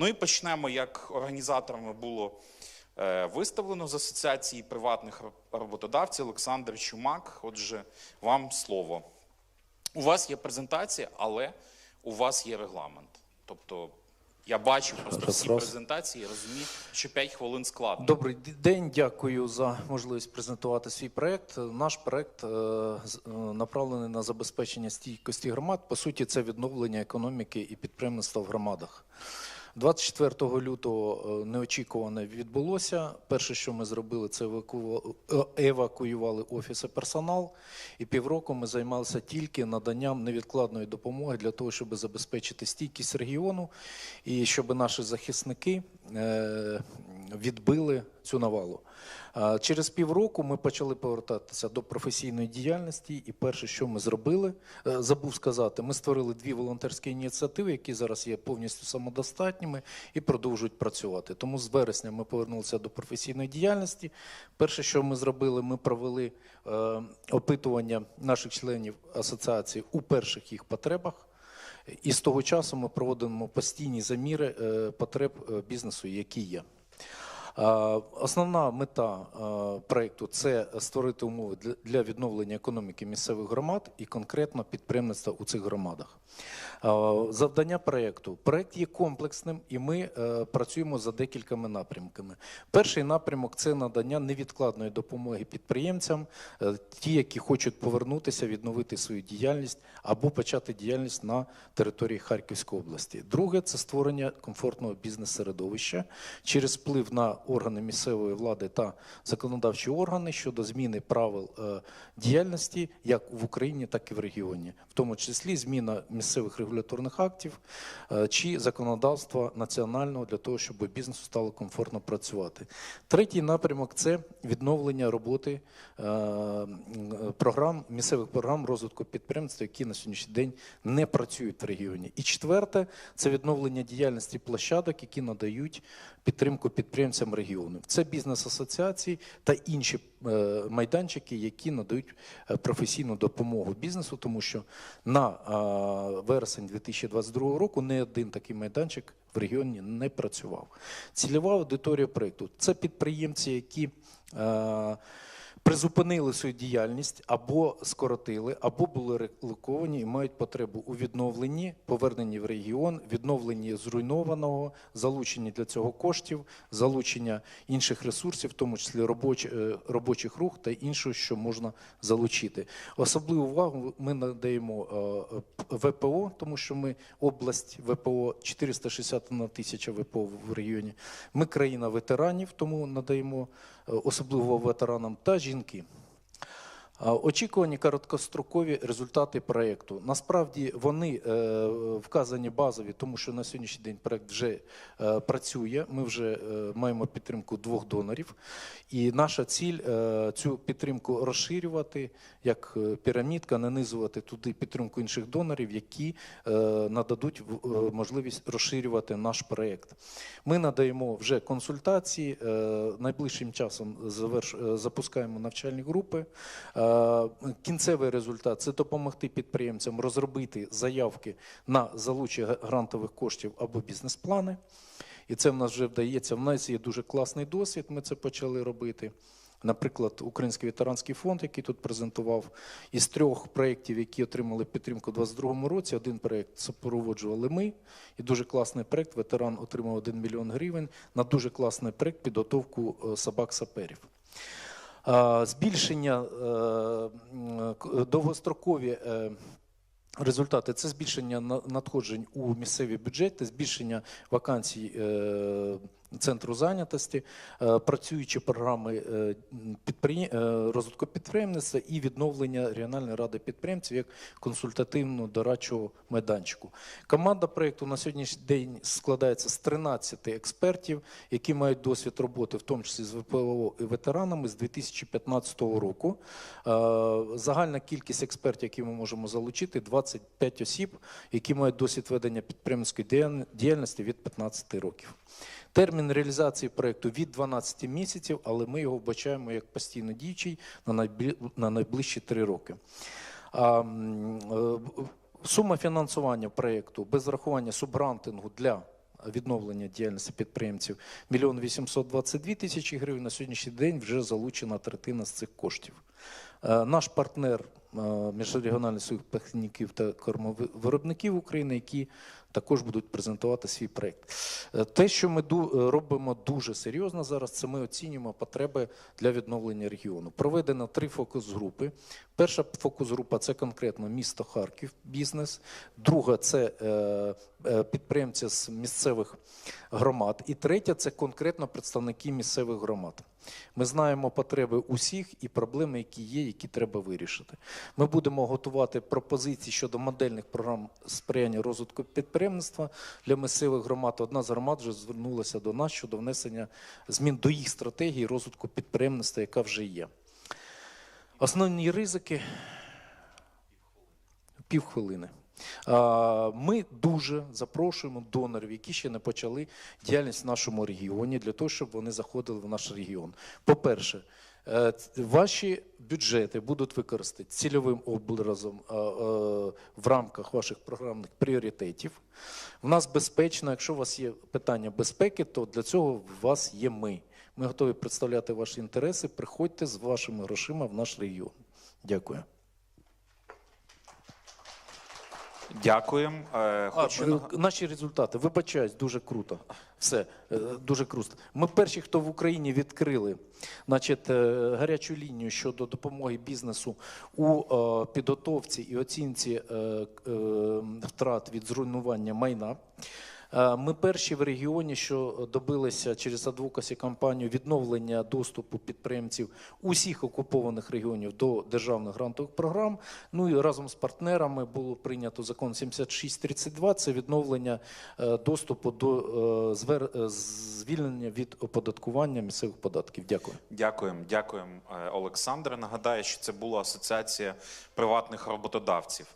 Ну і почнемо, як організаторами було е, виставлено з асоціації приватних роботодавців Олександр Чумак. Отже, вам слово. У вас є презентація, але у вас є регламент. Тобто я бачив просто Раз, всі раз. презентації, розумію, що 5 хвилин складно. Добрий день, дякую за можливість презентувати свій проект. Наш проект е, е, направлений на забезпечення стійкості громад. По суті, це відновлення економіки і підприємництва в громадах. 24 лютого неочікуване неочікувано відбулося. Перше, що ми зробили, це е, евакуювали офіси персонал, і півроку ми займалися тільки наданням невідкладної допомоги для того, щоб забезпечити стійкість регіону і щоб наші захисники е, відбили цю навалу. Через півроку ми почали повертатися до професійної діяльності, і перше, що ми зробили, е, забув сказати, ми створили дві волонтерські ініціативи, які зараз є повністю самодостатніми і продовжують працювати. Тому з вересня ми повернулися до професійної діяльності. Перше, що ми зробили, ми провели е, опитування наших членів асоціації у перших їх потребах. І з того часу ми проводимо постійні заміри е, потреб бізнесу, які є. Е, Основна мета е, проекту це створити умови для- відновлення економіки місцевих громад і конкретно підприємництва у цих громадах. Е, Завдання проекту. Проект є комплексним, і ми працюємо за декількома напрямками. Перший напрямок це надання невідкладної допомоги підприємцям, ті, які хочуть повернутися, відновити свою діяльність або почати діяльність на території Харківської області. Друге це створення комфортного бізнес-середовища через вплив на органи місцевої влади та законодавчі органи щодо зміни правил е, діяльності як в Україні, так і в регіоні, в тому числі зміна місцевих регуляторних актів е, чи законодавства національного для того, щоб бізнесу стало комфортно працювати. Третій напрямок це відновлення роботи е, програм місцевих програм розвитку підприємства, які на сьогоднішній день не працюють в регіоні. І четверте це відновлення діяльності площадок, які надають підтримку підприємцям регіону. Це бізнес-асоціації та інші е, майданчики, які надають е, професійну допомогу бізнесу, тому що на вересень 2022 року не один такий майданчик в регіоні не працював. Цільова аудиторія проєкту це підприємці, які е, призупинили свою діяльність або скоротили, або були релоковані і мають потребу у відновленні, поверненні в регіон, відновленні зруйнованого, залученні для цього коштів, залучення інших ресурсів, в тому числі робоч, е, робочих рух та іншого, що можна залучити. Особливу увагу ми надаємо е, ВПО, тому що ми область ВПО 461 тисяча ВПО в регіоні. Ми країна ветеранів, тому надаємо е, особливо ветеранам та жінки. Очікувані короткострокові результати проєкту. Насправді вони е, вказані базові, тому що на сьогоднішній день проєкт вже е, працює. Ми вже е, маємо підтримку двох донорів. І наша ціль цю підтримку розширювати як пірамідка, нанизувати туди підтримку інших донорів, які нададуть можливість розширювати наш проєкт. Ми надаємо вже консультації. Найближчим часом запускаємо навчальні групи. Е, Кінцевий результат це допомогти підприємцям розробити заявки на залучення грантових коштів або бізнес-плани. І це в нас вже вдається. В нас є дуже класний досвід. Ми це почали робити. Наприклад, Український ветеранський фонд, який тут презентував, із трьох проєктів, які отримали підтримку у 2022 році, один проєкт супроводжували ми. І дуже класний проєкт. Ветеран отримав 1 мільйон гривень на дуже класний проєкт підготовку е, собак-саперів. А, Збільшення е, к- довгострокові е, результати. Це збільшення на- надходжень у місцеві бюджети, збільшення вакансій е, центру зайнятості, е, працюючі програми е, е, розвитку підприємництва і відновлення регіональної ради підприємців як консультативно-дорадчого майданчику. Команда проєкту на сьогоднішній день складається з 13 експертів, які мають досвід роботи, в тому числі з ВПО і ветеранами з 2015 року. Загальна кількість експертів, які ми можемо залучити, 25 осіб, які мають досвід ведення підприємницької діяльності від 15 років. Термін реалізації проєкту від 12 місяців, але ми його вбачаємо як постійно діючий на найближчі три роки. Е, Сума фінансування проєкту без врахування субгрантингу для відновлення діяльності підприємців 1 822 тисячі гривень. На сьогоднішній день вже залучена третина з цих коштів. Е, Наш партнер е, Міжрегіональний союз техніків та кормовиробників України, які також будуть презентувати свій проект. Е, Те, що ми робимо дуже серйозно зараз, це ми оцінюємо потреби для відновлення регіону. Проведено три фокус-групи. Перша фокус-група це конкретно місто Харків, бізнес. Друга це підприємці з місцевих громад. І третя це конкретно представники місцевих громад. Ми знаємо потреби усіх і проблеми, які є, які треба вирішити. Ми будемо готувати пропозиції щодо модельних програм сприяння розвитку підприємництва для місцевих громад. Одна з громад вже звернулася до нас щодо внесення змін до їх стратегії розвитку підприємництва, яка вже є. Основні ризики півхвилини. Ми дуже запрошуємо донорів, які ще не почали діяльність в нашому регіоні, для того, щоб вони заходили в наш регіон. По-перше, е, ваші бюджети будуть використані цільовим образом е, е, в рамках ваших програмних пріоритетів. В нас безпечно, якщо у вас є питання безпеки, то для цього в вас є ми. Ми готові представляти ваші інтереси. Приходьте з вашими грошима в наш регіон. Дякую. Дякуємо. Е, Хочу е, наші результати. Вибачаюсь, дуже круто. Все, е, дуже круто. Ми перші, хто в Україні відкрили значить, е, гарячу лінію щодо допомоги бізнесу у е, підготовці і оцінці е, е, втрат від зруйнування майна. Е, Ми перші в регіоні, що добилися через адвокасі кампанію відновлення доступу підприємців усіх окупованих регіонів до державних грантових програм. Ну і разом з партнерами було прийнято закон 7632. Це відновлення е, доступу до е, звільнення від оподаткування місцевих податків. Дякую. Дякуємо, дякуємо, Олександре. Нагадаю, що це була асоціація приватних роботодавців.